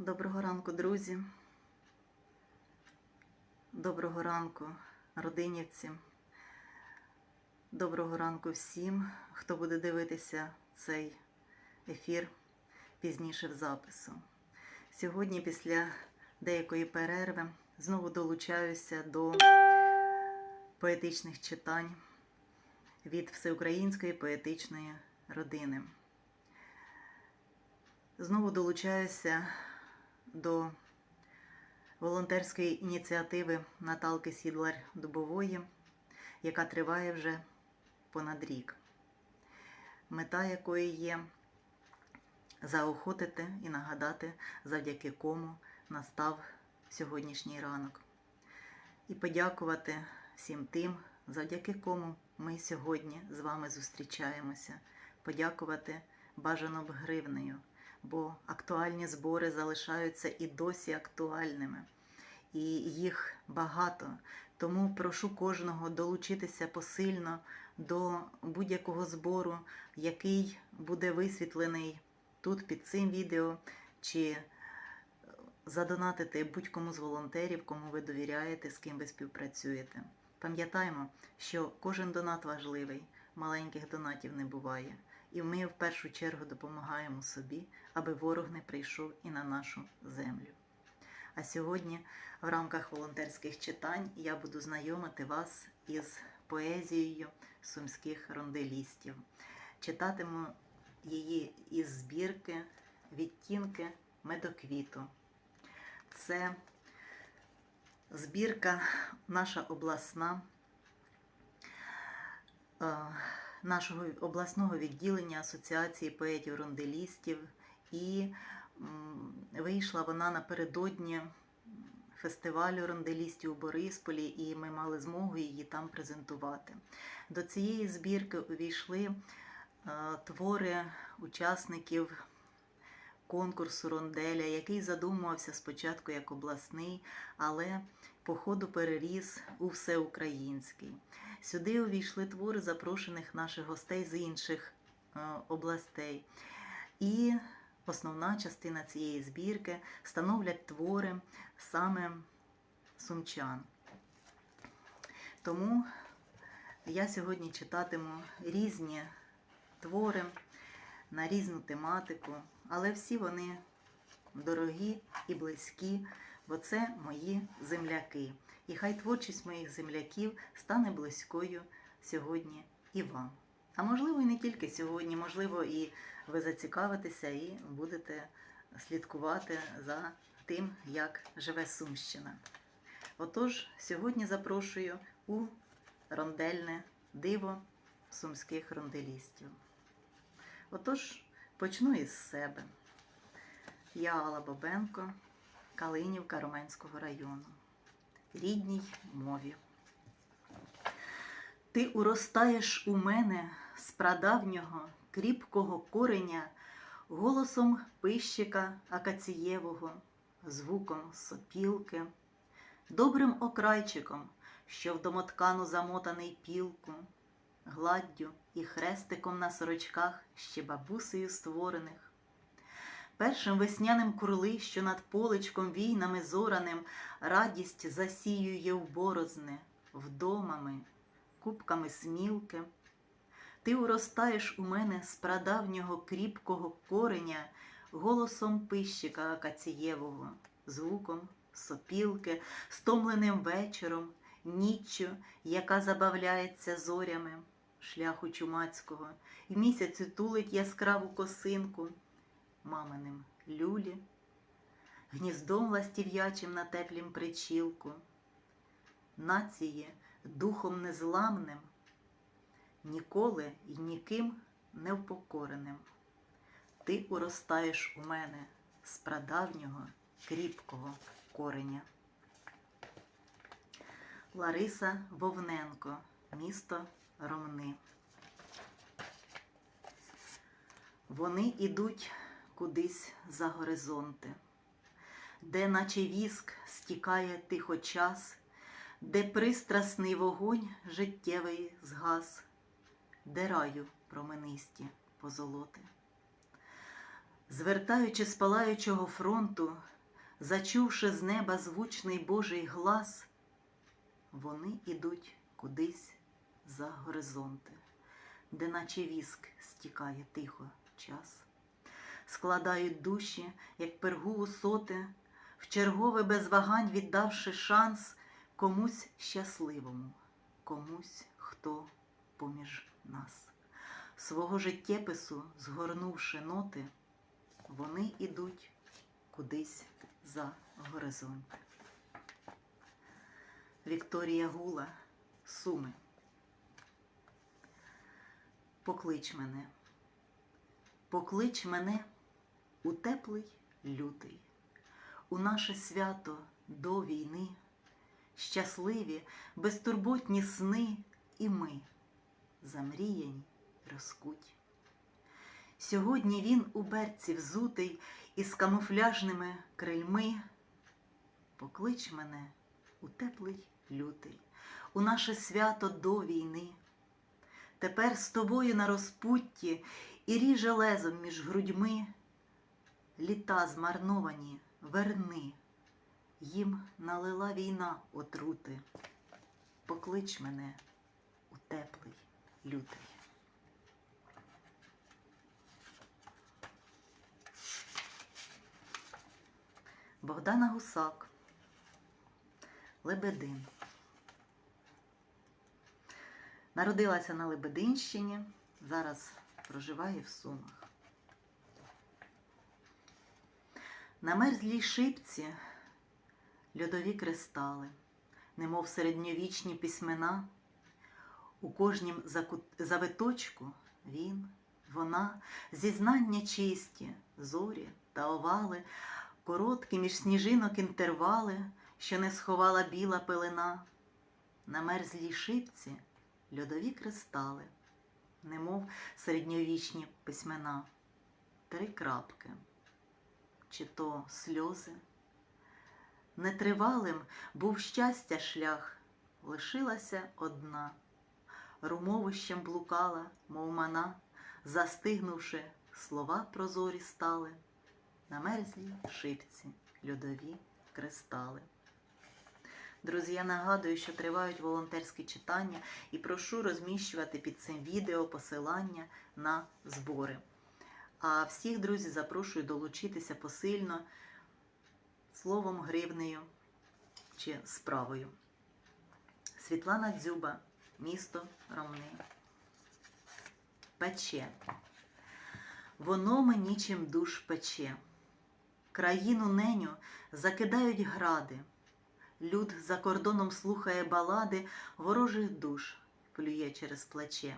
Доброго ранку, друзі. Доброго ранку, родинівці. Доброго ранку всім, хто буде дивитися цей ефір пізніше в запису. Сьогодні, після деякої перерви, знову долучаюся до поетичних читань від Всеукраїнської поетичної родини. Знову долучаюся до волонтерської ініціативи Наталки Сідлар Дубової, яка триває вже понад рік, мета якої є заохотити і нагадати, завдяки кому настав сьогоднішній ранок. І подякувати всім тим, завдяки кому ми сьогодні з вами зустрічаємося. Подякувати бажано б гривнею бо актуальні збори залишаються і досі актуальними, і їх багато. Тому прошу кожного долучитися посильно до будь-якого збору, який буде висвітлений тут під цим відео, чи задонатити будь-кому з волонтерів, кому ви довіряєте, з ким ви співпрацюєте. Пам'ятаємо, що кожен донат важливий, маленьких донатів не буває. І ми в першу чергу допомагаємо собі, аби ворог не прийшов і на нашу землю. А сьогодні, в рамках волонтерських читань, я буду знайомити вас із поезією сумських ронделістів. Читатиму її із збірки Відтінки медоквіту. Це збірка наша обласна нашого обласного відділення Асоціації поетів-ронделістів, і вийшла вона напередодні фестивалю ронделістів у Борисполі, і ми мали змогу її там презентувати. До цієї збірки увійшли твори учасників. Конкурсу Ронделя, який задумувався спочатку як обласний, але по ходу переріс у всеукраїнський. Сюди увійшли твори запрошених наших гостей з інших е, областей. І основна частина цієї збірки становлять твори саме сумчан. Тому я сьогодні читатиму різні твори на різну тематику, але всі вони дорогі і близькі, бо це мої земляки. І хай творчість моїх земляків стане близькою сьогодні і вам. А можливо, і не тільки сьогодні, можливо, і ви зацікавитеся і будете слідкувати за тим, як живе Сумщина. Отож, сьогодні запрошую у рондельне диво сумських ронделістів. Отож, почну із себе. Я Алла Бобенко, Калинівка Роменського району рідній мові. Ти уростаєш у мене з прадавнього кріпкого кореня, голосом пищика акацієвого, звуком сопілки, добрим окрайчиком, що в домоткану замотаний пілку, гладдю і хрестиком на сорочках ще бабусею створених першим весняним курли, що над поличком війнами зораним радість засіює в борозне, вдомами, кубками смілки. Ти уростаєш у мене з прадавнього кріпкого кореня, голосом пищика Акацієвого, звуком сопілки, стомленим вечором, ніччю, яка забавляється зорями шляху чумацького, і місяцю тулить яскраву косинку маминим люлі, гніздом ластів'ячим на теплім причілку, нації духом незламним, ніколи й ніким не впокореним. Ти уростаєш у мене з прадавнього кріпкого кореня. Лариса Вовненко, місто Ромни. Вони ідуть кудись за горизонти, де, наче віск, стікає тихо час, де пристрасний вогонь життєвий згас, де раю променисті позолоти. Звертаючи з палаючого фронту, зачувши з неба звучний Божий глас, вони ідуть кудись за горизонти, де наче віск стікає тихо час, складають душі, як пергу у соти, в чергове без вагань віддавши шанс комусь щасливому, комусь, хто поміж нас. Свого життєпису, згорнувши ноти, вони ідуть кудись за горизонти. Вікторія Гула, Суми. Поклич мене, поклич мене у теплий лютий, у наше свято до війни, щасливі, безтурботні сни і ми, замріяні, розкуть. Сьогодні він у берці взутий із камуфляжними крильми. Поклич мене у теплий лютий, у наше свято до війни. Тепер з тобою на розпутті і ріже лезом між грудьми. Літа змарновані, верни, їм налила війна отрути. Поклич мене у теплий лютий. Богдана Гусак, Лебедин. Народилася на Лебединщині, зараз проживає в Сумах. На мерзлій шипці льодові кристали, немов середньовічні письмена. У кожнім завиточку він, вона, зізнання чисті, зорі та овали, короткі між сніжинок інтервали, що не сховала біла пелена. На мерзлій шипці льодові кристали, немов середньовічні письмена, три крапки, чи то сльози. Нетривалим був щастя шлях, лишилася одна, румовищем блукала, мов мана, застигнувши, слова прозорі стали, на мерзлій шипці льодові кристали. Друзі, я нагадую, що тривають волонтерські читання і прошу розміщувати під цим відео посилання на збори. А всіх, друзі, запрошую долучитися посильно словом, гривнею чи справою. Світлана Дзюба, місто Ромни. Пече. Воно мені чим душ пече. Країну неню закидають гради. Люд за кордоном слухає балади ворожих душ, плює через плече.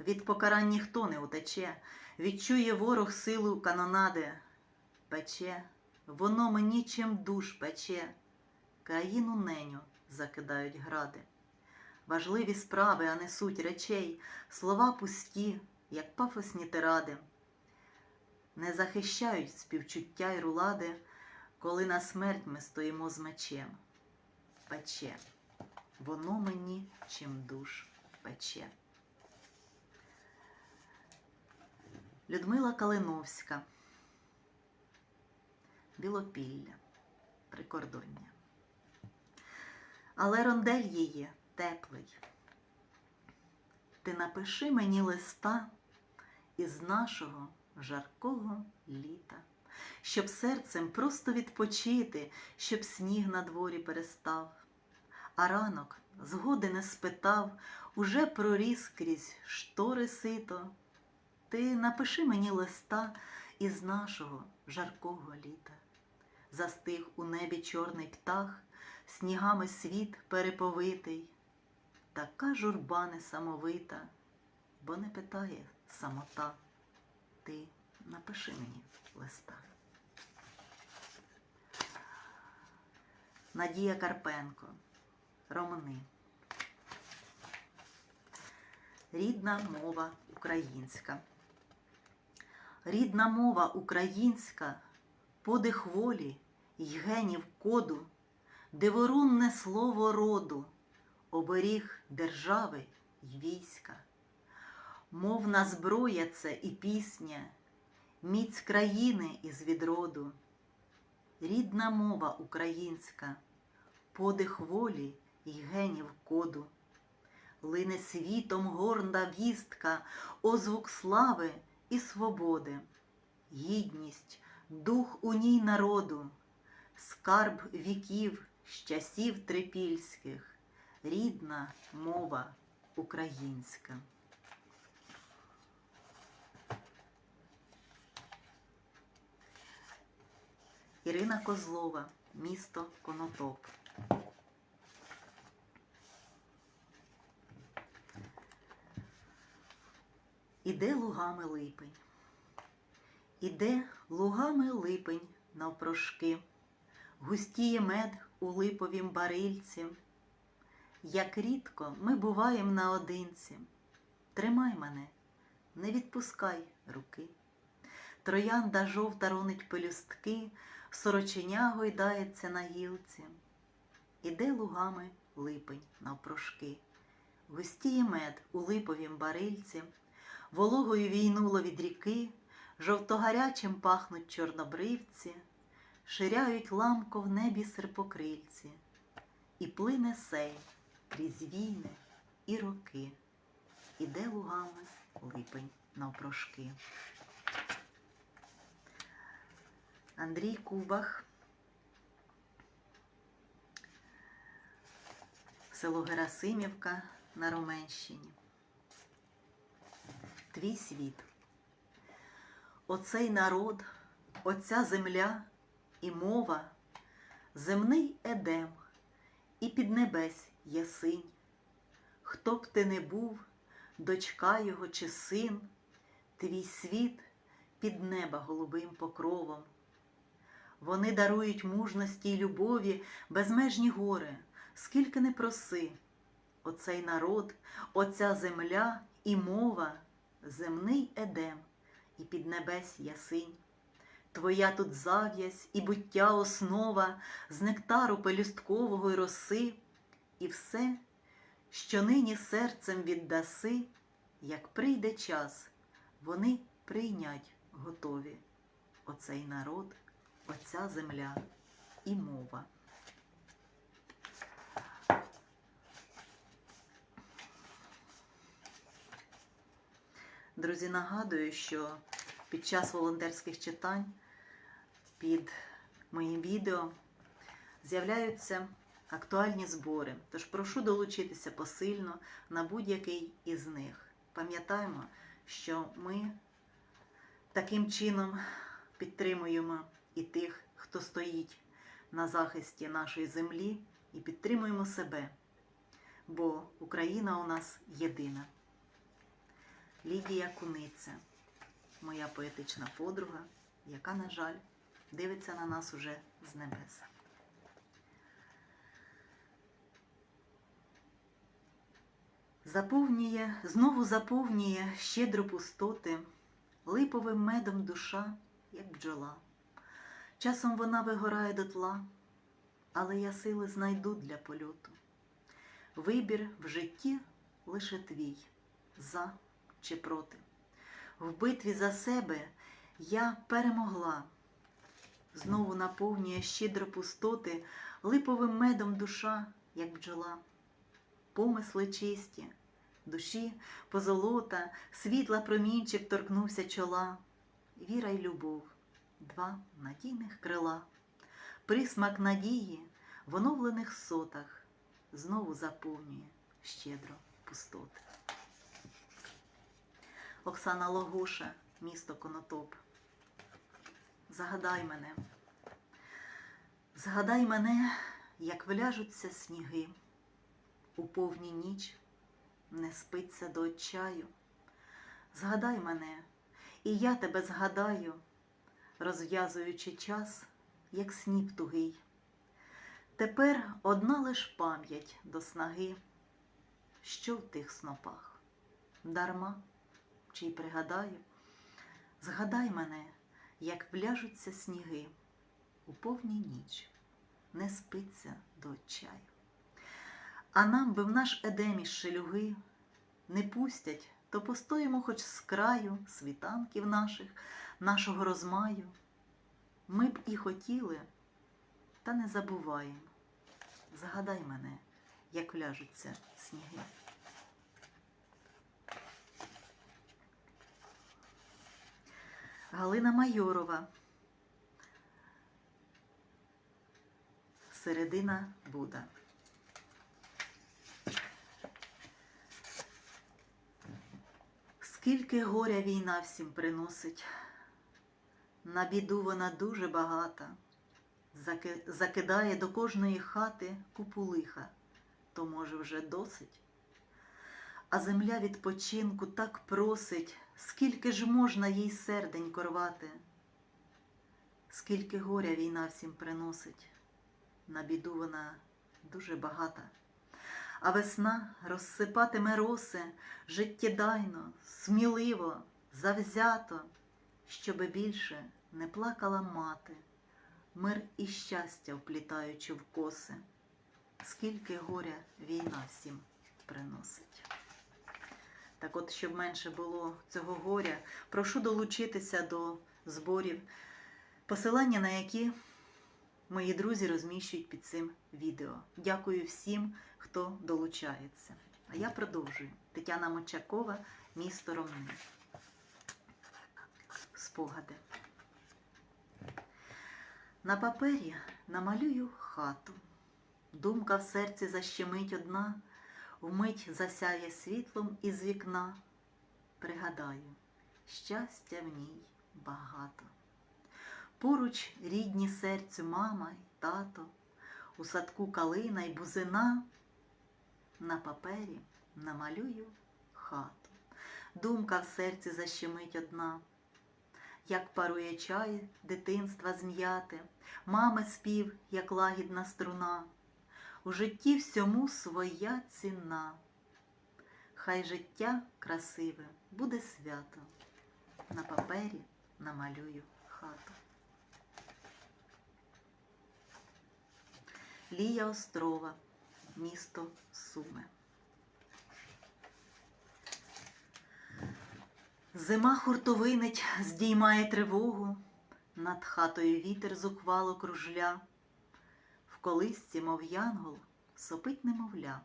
Від покарань ніхто не утече, відчує ворог силу канонади. Пече, воно мені чим душ пече, країну неню закидають гради. Важливі справи, а не суть речей, слова пусті, як пафосні тиради. Не захищають співчуття й рулади, коли на смерть ми стоїмо з мечем. Пече, воно мені чим душ пече. Людмила Калиновська, Білопілля, прикордоння. Але рондель її теплий. Ти напиши мені листа із нашого жаркого літа, щоб серцем просто відпочити, щоб сніг на дворі перестав, а ранок згоди не спитав, уже проріс крізь штори сито. Ти напиши мені листа із нашого жаркого літа. Застиг у небі чорний птах, снігами світ переповитий, така журба несамовита, бо не питає самота. Ти напиши мені листа. Надія Карпенко, Романи. Рідна мова українська. Рідна мова українська, подих волі й генів коду, диворунне слово роду, оберіг держави й війська. Мовна зброя це і пісня, міць країни із відроду, рідна мова українська, подих волі й генів коду, лине світом горда вістка, озвук слави і свободи, гідність, дух у ній народу, скарб віків, з часів трипільських, рідна мова українська. Ірина Козлова, місто Конотоп. Іде лугами липень, іде лугами липень навпрошки, густіє мед у липовім барильці. Як рідко ми буваєм наодинці. Тримай мене, не відпускай руки. Троянда жовта ронить пелюстки, сороченя гойдається на гілці. Іде лугами липень навпрошки, густіє мед у липовім барильці, вологою війнуло від ріки, жовтогарячим пахнуть чорнобривці, ширяють ламко в небі серпокрильці, і плине сей крізь війни і роки, іде лугами липень навпрошки. Андрій Кубах, село Герасимівка на Роменщині. Твій світ. Оцей народ, оця земля і мова, земний едем і піднебесь ясинь. Хто б ти не був, дочка його чи син, твій світ під неба голубим покровом. Вони дарують мужності й любові безмежні гори, скільки не проси. Оцей народ, оця земля і мова, земний едем і піднебесь ясинь. Твоя тут зав'язь і буття основа з нектару пелюсткового й роси, і все, що нині серцем віддаси, як прийде час, вони прийнять готові оцей народ оця земля і мова. Друзі, нагадую, що під час волонтерських читань під моїм відео з'являються актуальні збори. Тож прошу долучитися посильно на будь-який із них. Пам'ятаємо, що ми таким чином підтримуємо і тих, хто стоїть на захисті нашої землі, і підтримуємо себе, бо Україна у нас єдина. Лідія Куниця, моя поетична подруга, яка, на жаль, дивиться на нас уже з небес. Заповнює, знову заповнює щедро пустоти, липовим медом душа, як бджола. Часом вона вигорає дотла, але я сили знайду для польоту. Вибір в житті лише твій, за чи проти. В битві за себе я перемогла, знову наповнює щедро пустоти, липовим медом душа, як бджола, помисли чисті, душі позолота, світла промінчик торкнувся чола, віра й любов два надійних крила, присмак надії в оновлених сотах знову заповнює щедро пустоти. Оксана Логуша, місто Конотоп. Загадай мене, згадай мене, як вляжуться сніги, у повні ніч не спиться до отчаю. Згадай мене, і я тебе згадаю розв'язуючи час, як сніп тугий. Тепер одна лиш пам'ять до снаги, що в тих снопах, дарма чи й пригадаю, згадай мене, як вляжуться сніги у повній ніч, не спиться до отчаю. А нам би в наш едемі шелюги не пустять то постоїмо хоч з краю світанків наших, нашого розмаю. Ми б і хотіли, та не забуваємо. Згадай мене, як ляжуться сніги. Галина Майорова. Середина Буда. Скільки горя війна всім приносить, на біду вона дуже багата, закидає до кожної хати купу лиха, то може вже досить. А земля відпочинку так просить, скільки ж можна їй серденько рвати, скільки горя війна всім приносить, на біду вона дуже багата. А весна розсипатиме роси життєдайно, сміливо, завзято, щоби більше не плакала мати, мир і щастя вплітаючи в коси, скільки горя війна всім приносить. Так от, щоб менше було цього горя, прошу долучитися до зборів, посилання на які мої друзі розміщують під цим відео. Дякую всім, хто долучається. А я продовжую. Тетяна Мочакова, місто Ромни. Спогади. На папері намалюю хату. Думка в серці защемить одна, вмить засяє світлом із вікна. Пригадаю, щастя в ній багато. Поруч рідні серцю мама й тато, у садку калина й бузина. На папері намалюю хату. Думка в серці защемить одна, як парує чай дитинства зм'яти, мами спів, як лагідна струна. У житті всьому своя ціна. Хай життя красиве буде свято. На папері намалюю хату. Лія Острова, місто Суми. Зима хуртовинить, здіймає тривогу, над хатою вітер зухвало кружля, колисці, мов янгол, сопить немовля,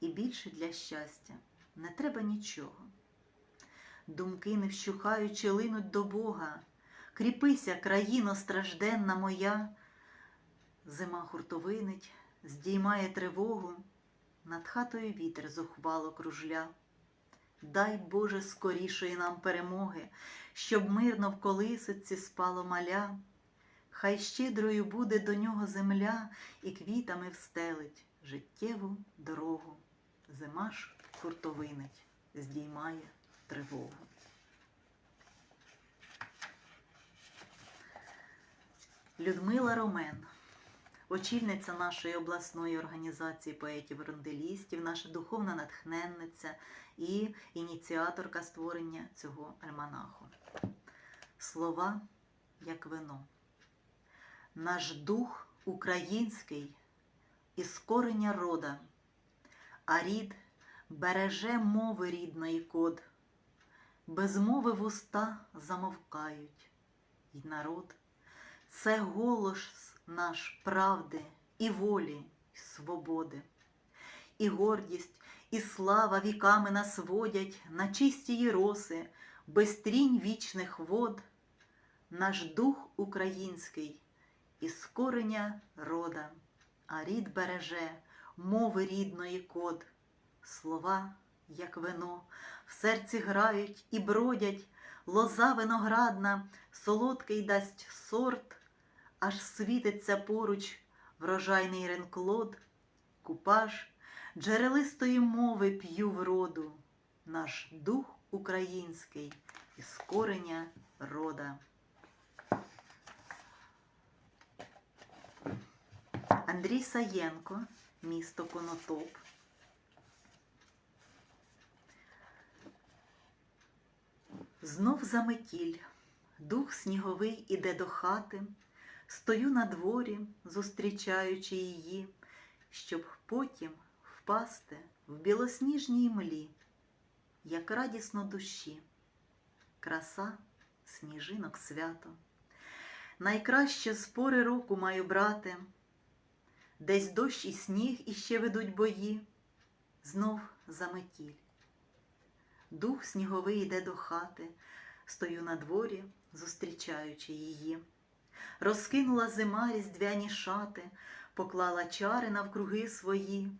і більше для щастя не треба нічого. Думки, не вщухаючи, линуть до Бога, кріпися, країно стражденна моя. Зима хуртовинить, здіймає тривогу, над хатою вітер зухвало кружля. Дай Боже скорішої нам перемоги, щоб мирно в колисиці спало маля. Хай щедрою буде до нього земля і квітами встелить життєву дорогу. Зима ж хуртовинить, здіймає тривогу. Людмила Ромен очільниця нашої обласної організації поетів-ронделістів, наша духовна натхненниця і ініціаторка створення цього альманаху. Слова як вино. Наш дух український із корення рода, а рід береже мови рідної код, без мови вуста замовкають, й народ. Це голос наш правди і волі, і свободи, і гордість, і слава віками нас водять на чисті роси, без трінь вічних вод, наш дух український із кореня рода, а рід береже мови рідної код, слова, як вино, в серці грають і бродять, лоза виноградна, солодкий дасть сорт. Аж світиться поруч врожайний ренклод, купаж джерелистої мови п'ю вроду, наш дух український із кореня рода. Андрій Саєнко, місто Конотоп. Знов заметіль, дух сніговий іде до хати. Стою на дворі, зустрічаючи її, щоб потім впасти в білосніжній млі. як радісно душі, краса сніжинок свято. Найкраще спори року маю брати, десь дощ і сніг іще ведуть бої, знов заметіль. Дух сніговий йде до хати, стою на дворі, зустрічаючи її. Розкинула зима різдвяні шати, поклала чари навкруги свої,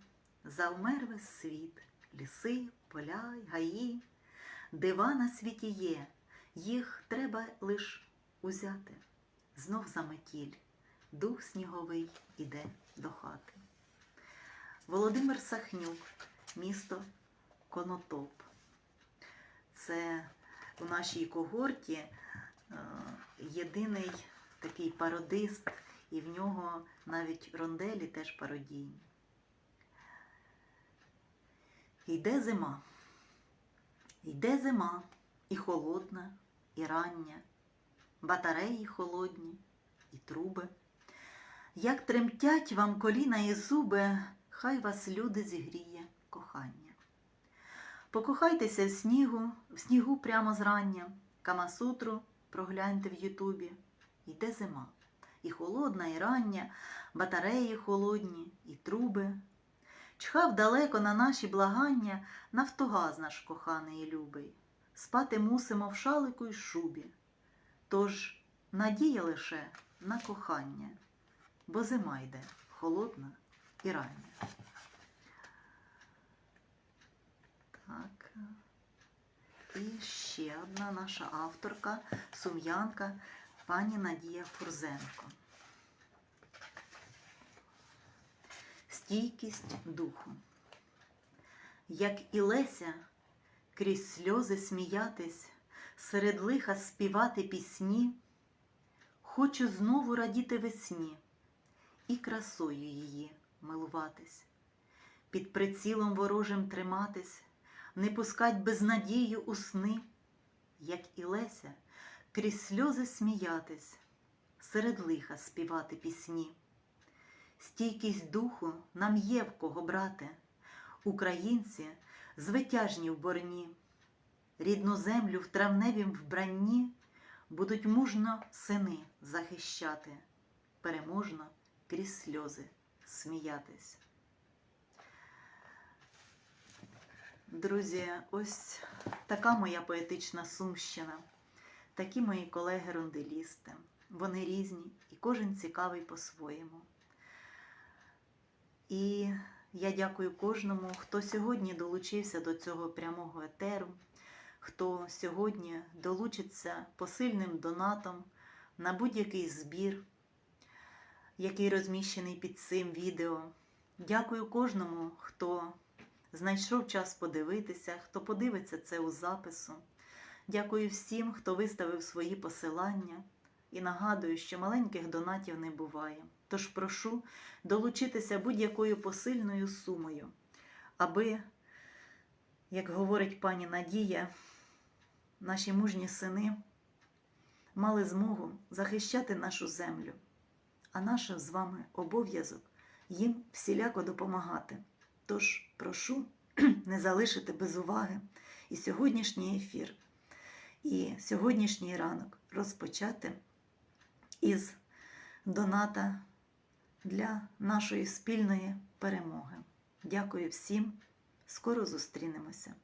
завмер весь світ, ліси, поля й гаї. Дива на світі є, їх треба лиш узяти. Знов заметіль, дух сніговий іде до хати. Володимир Сахнюк, місто Конотоп. Це у нашій когорті е, єдиний такий пародист, і в нього навіть ронделі теж пародійні. Йде зима. Йде зима і холодна, і рання, батареї холодні і труби. Як тремтять вам коліна і зуби, хай вас люди зігріє кохання. Покохайтеся в снігу, в снігу прямо зрання, Камасутру прогляньте в Ютубі. Йде зима, і холодна, і рання, батареї холодні, і труби. Чхав далеко на наші благання Нафтогаз наш коханий і любий. Спати мусимо в шалику й шубі. Тож надія лише на кохання, бо зима йде холодна і рання. Так. І ще одна наша авторка, сум'янка, пані Надія Фурзенко. Стійкість духу. Як і Леся, крізь сльози сміятись, серед лиха співати пісні, хочу знову радіти весні і красою її милуватись, під прицілом ворожим триматись, не пускать безнадію у сни, як і Леся, крізь сльози сміятись, серед лиха співати пісні. Стійкість духу нам є в кого брати, українці звитяжні в борні, рідну землю в травневім вбранні будуть мужно сини захищати, переможно крізь сльози сміятись. Друзі, ось така моя поетична сумщина, такі мої колеги-ронделісти. Вони різні і кожен цікавий по-своєму. І я дякую кожному, хто сьогодні долучився до цього прямого етеру, хто сьогодні долучиться посильним донатом на будь-який збір, який розміщений під цим відео. Дякую кожному, хто знайшов час подивитися, хто подивиться це у запису. Дякую всім, хто виставив свої посилання. І нагадую, що маленьких донатів не буває. Тож прошу долучитися будь-якою посильною сумою, аби, як говорить пані Надія, наші мужні сини мали змогу захищати нашу землю, а наш з вами обов'язок їм всіляко допомагати. Тож прошу не залишити без уваги і сьогоднішній ефір, і сьогоднішній ранок розпочати із доната для нашої спільної перемоги. Дякую всім. Скоро зустрінемося.